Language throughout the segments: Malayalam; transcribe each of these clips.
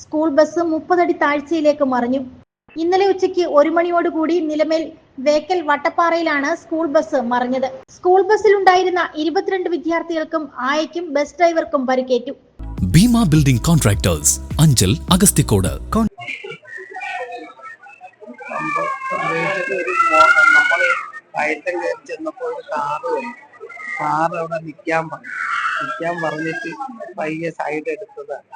സ്കൂൾ ബസ് മുപ്പതടി താഴ്ചയിലേക്ക് മറിഞ്ഞു. ഇന്നലെ ഉച്ചയ്ക്ക് ഒരു മണിയോടുകൂടി നിലമേൽ വേക്കൽ വട്ടപ്പാറയിലാണ് സ്കൂൾ ബസ് മറിഞ്ഞത്. സ്കൂൾ ബസ്സിലുണ്ടായിരുന്ന ഇരുപത്തിരണ്ട് വിദ്യാർത്ഥികൾക്കും ആയയ്ക്കും ബസ് ഡ്രൈവർക്കും പരിക്കേറ്റു. ഭീമ ബിൽഡിംഗ് കോൺട്രാക്ടേഴ്സ് അഞ്ചൽ അഗസ്തിക്കോട് നമ്മൾ കയറി ചെന്നപ്പോൾ ഒരു കാറ് വന്നു അവിടെ നിൽക്കാൻ പറഞ്ഞു നിൽക്കാൻ പറഞ്ഞിട്ട് പയ്യെ സൈഡ് എടുത്തതാണ്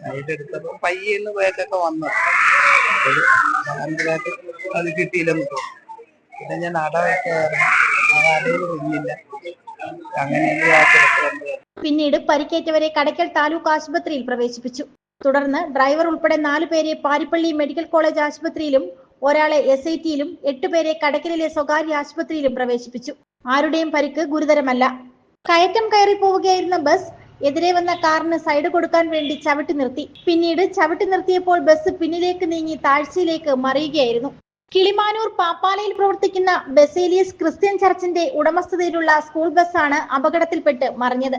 സൈഡ് എടുത്തപ്പോൾ പയ്യെന്ന് വേക്കൊക്കെ വന്നത് അപ്പോൾ ഭയങ്കരമായിട്ട് അത് കിട്ടിയില്ലെന്ന് തോന്നുന്നു പിന്നെ ഞാൻ അടവൊക്കെ ആ അടയിൽ നിന്നില്ല അങ്ങനെ ആ കിടക്കുന്നത് പിന്നീട് പരിക്കേറ്റവരെ കടയ്ക്കൽ താലൂക്ക് ആശുപത്രിയിൽ പ്രവേശിപ്പിച്ചു. തുടർന്ന് ഡ്രൈവർ ഉൾപ്പെടെ നാലു പേരെ പാരിപ്പള്ളി മെഡിക്കൽ കോളേജ് ആശുപത്രിയിലും ഒരാളെ എസ് ഐ ടിയിലും എട്ടുപേരെ കടയ്ക്കലിലെ സ്വകാര്യ ആശുപത്രിയിലും പ്രവേശിപ്പിച്ചു. ആരുടെയും പരിക്ക് ഗുരുതരമല്ല. കയറ്റം കയറി പോവുകയായിരുന്ന ബസ് എതിരെ വന്ന കാറിന് സൈഡ് കൊടുക്കാൻ വേണ്ടി ചവിട്ടി നിർത്തി. പിന്നീട് ചവിട്ടി നിർത്തിയപ്പോൾ ബസ് പിന്നിലേക്ക് നീങ്ങി താഴ്ചയിലേക്ക് മറിയുകയായിരുന്നു. കിളിമാനൂർ പാപ്പാലയിൽ പ്രവർത്തിക്കുന്ന ബസേലിയസ് ക്രിസ്ത്യൻ ചർച്ചിന്റെ ഉടമസ്ഥതയിലുള്ള സ്കൂൾ ബസ്സാണ് അപകടത്തിൽപ്പെട്ട് മറിഞ്ഞത്.